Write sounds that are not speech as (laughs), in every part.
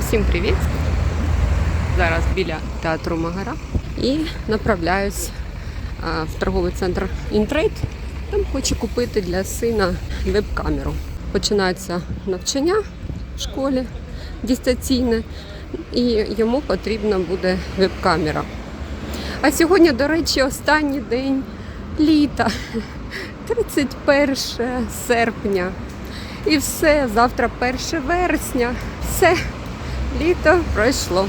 Усім привіт! Зараз біля театру Магара і направляюсь в торговий центр Інтрейд. Там хочу купити для сина веб-камеру. Починається навчання в школі дистанційне, і йому потрібна буде веб-камера. А сьогодні, до речі, останній день літа, 31 серпня. І все, завтра 1 вересня. Все, літо пройшло.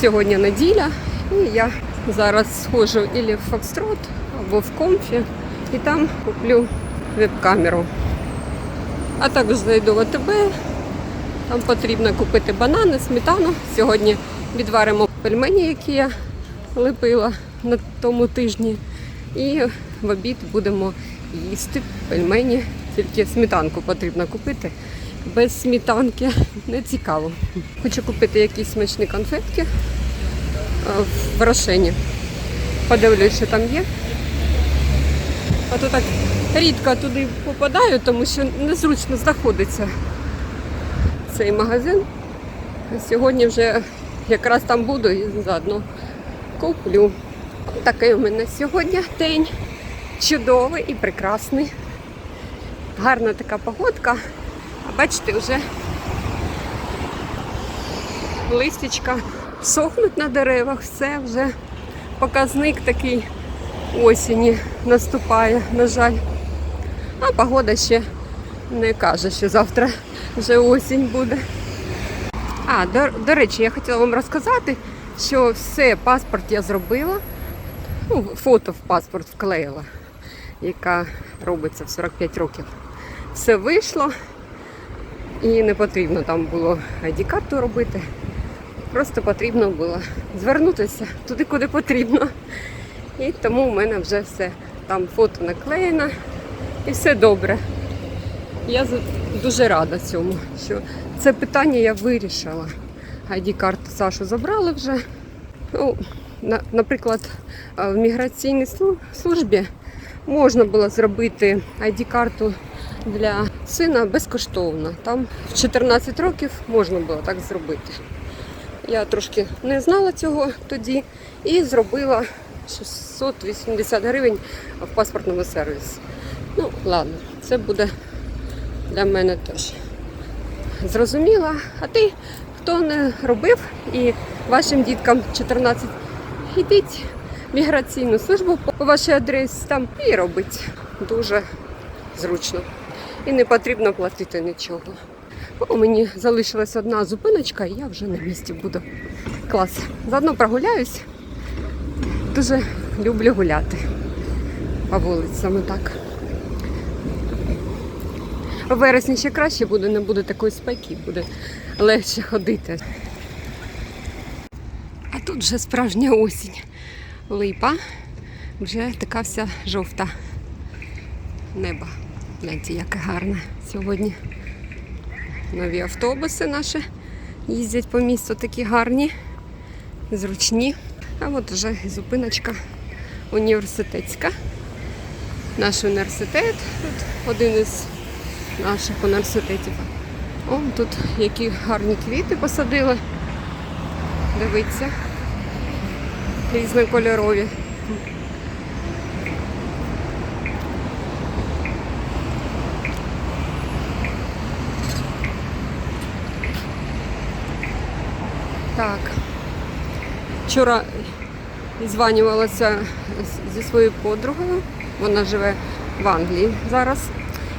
Сьогодні неділя, і я зараз схожу ілі в Фокстрот або в Комфі, і там куплю веб-камеру. А також зайду в АТБ. Там потрібно купити банани, сметану. Сьогодні відваримо пельмені, які я лепила на тому тижні. І в обід будемо їсти пельмені. Тільки сметанку потрібно купити. Без сметанки не цікаво. Хочу купити якісь смачні конфетки е, в Рошені. Подивлюсь, що там є. А то так рідко туди попадаю, тому що незручно знаходиться цей магазин. Сьогодні вже якраз там буду і заодно куплю. Такий у мене сьогодні день. Чудовий і прекрасний. Гарна така погодка. А бачите, вже листячка сохнуть на деревах, все вже показник такий осені наступає, на жаль. А погода ще не каже, що завтра вже осінь буде. А, до, до речі, я хотіла вам розказати, що все, паспорт я зробила. Ну, фото в паспорт вклеїла, яка робиться в 45 років. Все вийшло і не потрібно там було ID-карту робити. Просто потрібно було звернутися туди, куди потрібно. І тому в мене вже все там фото наклеєно і все добре. Я дуже рада цьому, що це питання я вирішила. ID-карту Сашу забрали вже. Ну, на, наприклад, е, в міграційній службі можна було зробити ID-карту для сина безкоштовно. Там в 14 років можна було так зробити. Я трошки не знала цього тоді і зробила 680 гривень в паспортному сервісі. Ну, ладно, це буде для мене теж зрозуміла. А ти, хто не робив і вашим діткам 14, йдіть в міграційну службу по вашій адресі там і робить. Дуже зручно. І не потрібно платити нічого. О, мені залишилась одна зупиночка, і я вже на місці буду. Клас. Заодно прогуляюсь. Дуже люблю гуляти по вулицям так. У вересні ще краще буде, не буде такої спеки, буде легше ходити. А тут вже справжня осінь. Липа вже така вся жовта. Небо. Гляньте, яке гарне сьогодні. Нові автобуси наші їздять по місту такі гарні, зручні. А от вже зупиночка університетська. Наш університет, тут один із наших університетів. О, тут які гарні квіти посадили. Дивіться. Різнокольорові. Так. Вчора зізванювалася з- зі своєю подругою. Вона живе в Англії зараз.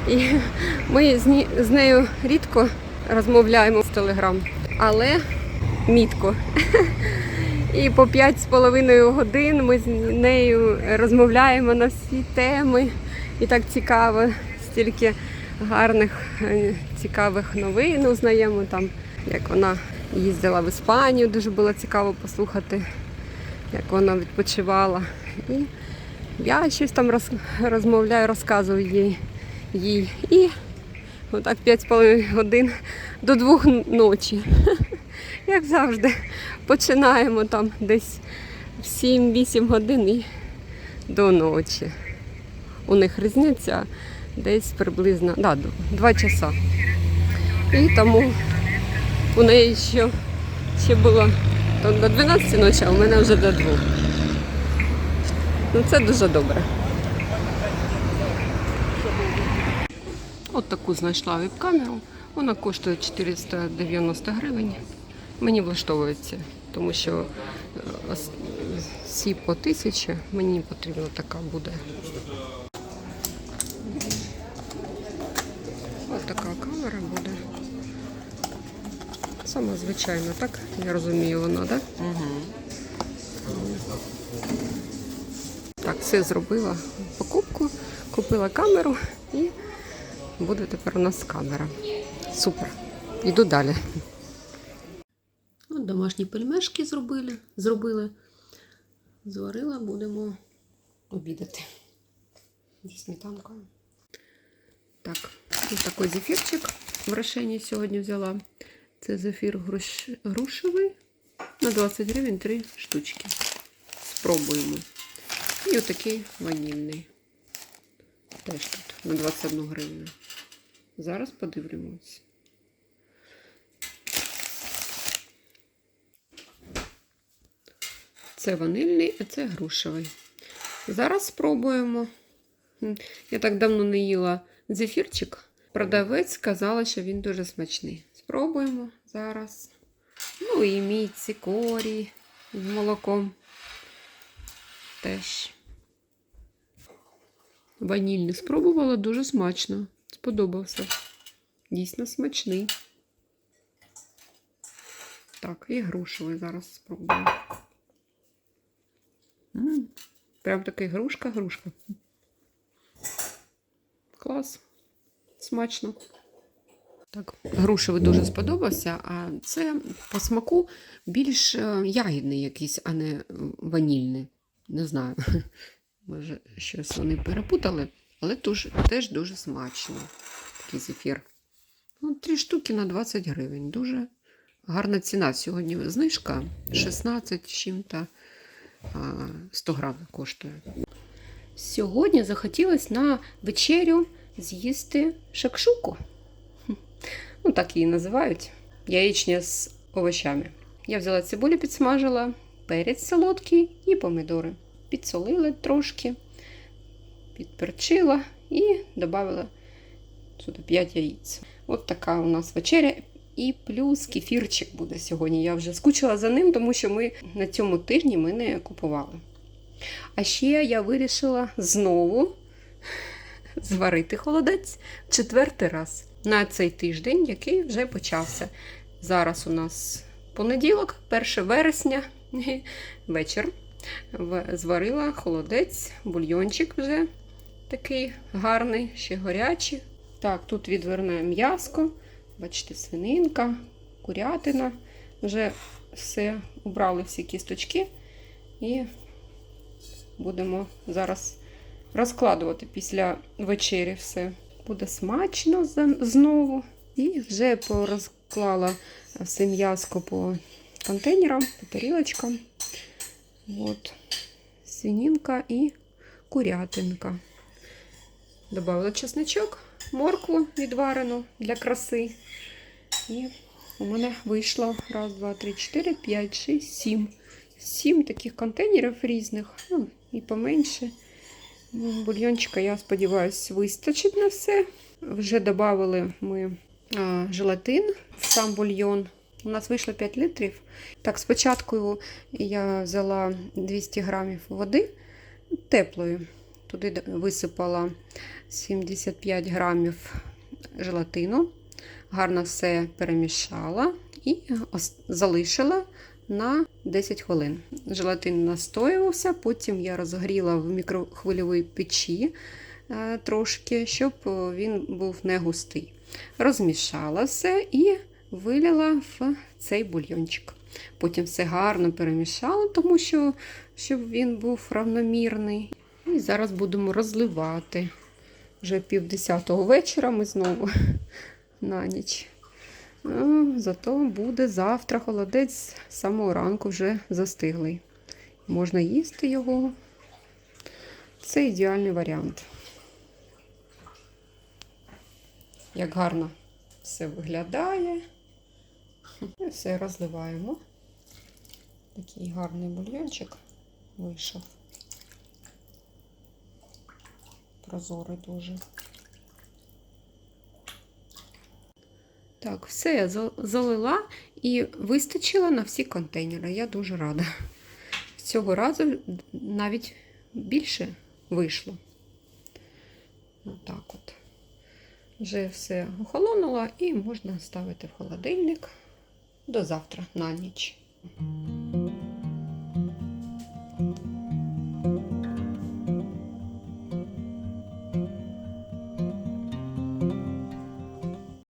І ми з нею рідко розмовляємо в Телеграм, але мітко. І по 5,5 годин ми з нею розмовляємо на всі теми. І так цікаво, стільки гарних, е, цікавих новин узнаємо там, як вона їздила в Іспанію, дуже було цікаво послухати, як вона відпочивала. І я щось там роз, розмовляю, розказую їй. їй. І отак 5,5 годин до двох ночі. (laughs) Як завжди, починаємо там десь в 7-8 годин і до ночі. У них різниця десь приблизно да, 2 часа. І тому у неї ще ще було то до 12 ночі, а у мене вже до 2. Ну це дуже добре. От таку знайшла веб-камеру. Вона коштує 490 гривень. Мені влаштовується, тому що е, всі по тисячі мені потрібна така буде. Ось така камера буде. Сама звичайна, так? Я розумію, вона, так? Угу. Так, все зробила покупку, купила камеру і буде тепер у нас камера. Супер. Йду далі. От домашні пельмешки зробили. зробили. Зварила, будемо обідати. Зі сметанкою. Так, ось такий зефірчик в решенні сьогодні взяла. Це зефір груш... грушевий на 20 гривень 3 штучки. Спробуємо. І отакий ванільний. Теж тут на 21 гривню. Зараз подивимось. Це ванильний, а це грушевий. Зараз спробуємо. Я так давно не їла зефірчик. Продавець сказала, що він дуже смачний. Спробуємо зараз. Ну і мій цикорій з молоком. Теж. Ванільний спробувала дуже смачно. Сподобався. Дійсно смачний. Так, і грушевий зараз спробую. Прям такий грушка-грушка. Клас. Смачно. Так, грушевий дуже сподобався, а це по смаку більш е, ягідний якийсь, а не ванільний. Не знаю. (laughs) Може, щось вони перепутали, але туж, теж дуже смачно. Такий зефір. Ну, три штуки на 20 гривень. Дуже гарна ціна. Сьогодні знижка 16 чим-то 100 грам коштує. Сьогодні захотілося на вечерю з'їсти шакшуку. Ну, так її називають. Яєчня з овочами. Я взяла цибулю, підсмажила, перець солодкий і помідори. Підсолила трошки, підперчила і додала сюди 5 яєць. От така у нас вечеря. І плюс кефірчик буде сьогодні. Я вже скучила за ним, тому що ми на цьому тижні ми не купували. А ще я вирішила знову (laughs) зварити холодець четвертий раз на цей тиждень, який вже почався. Зараз у нас понеділок, 1 вересня, (laughs) вечір. Зварила холодець, бульйончик вже такий гарний, ще горячий. Так, тут відверне м'яско. Бачите, свининка, курятина. Вже все убрали всі кісточки. І будемо зараз розкладувати після вечері все. Буде смачно знову. І вже порозклала все м'яско по контейнерам, по тарілочкам. От. Свининка і курятинка. Добавила чесничок, моркву відварену для краси. І у мене вийшло раз, два, три, чотири, п'ять, шість, сім. Сім таких контейнерів різних, ну, і поменше. Бульйончика, я сподіваюся, вистачить на все. Вже додали ми а, желатин в сам бульйон. У нас вийшло 5 літрів. Так, спочатку я взяла 200 грамів води теплої. Туди висипала 75 грамів желатину. Гарно все перемішала і залишила на 10 хвилин. Желатин настоювався, потім я розгріла в мікрохвильовій печі е, трошки, щоб е, він був не густий. Розмішала все і вилила в цей бульйончик. Потім все гарно перемішала, тому що щоб він був равномірний. І зараз будемо розливати. Вже півдесятого вечора ми знову (laughs) на ніч. А, Зато буде завтра холодець з самого ранку вже застиглий. Можна їсти його. Це ідеальний варіант. Як гарно все виглядає. Все розливаємо. Такий гарний бульйончик вийшов. Прозорий дуже. Так, все я залила і вистачило на всі контейнери. Я дуже рада. Цього разу навіть більше вийшло. Отак от. Вже все охолонуло і можна ставити в холодильник до завтра на ніч.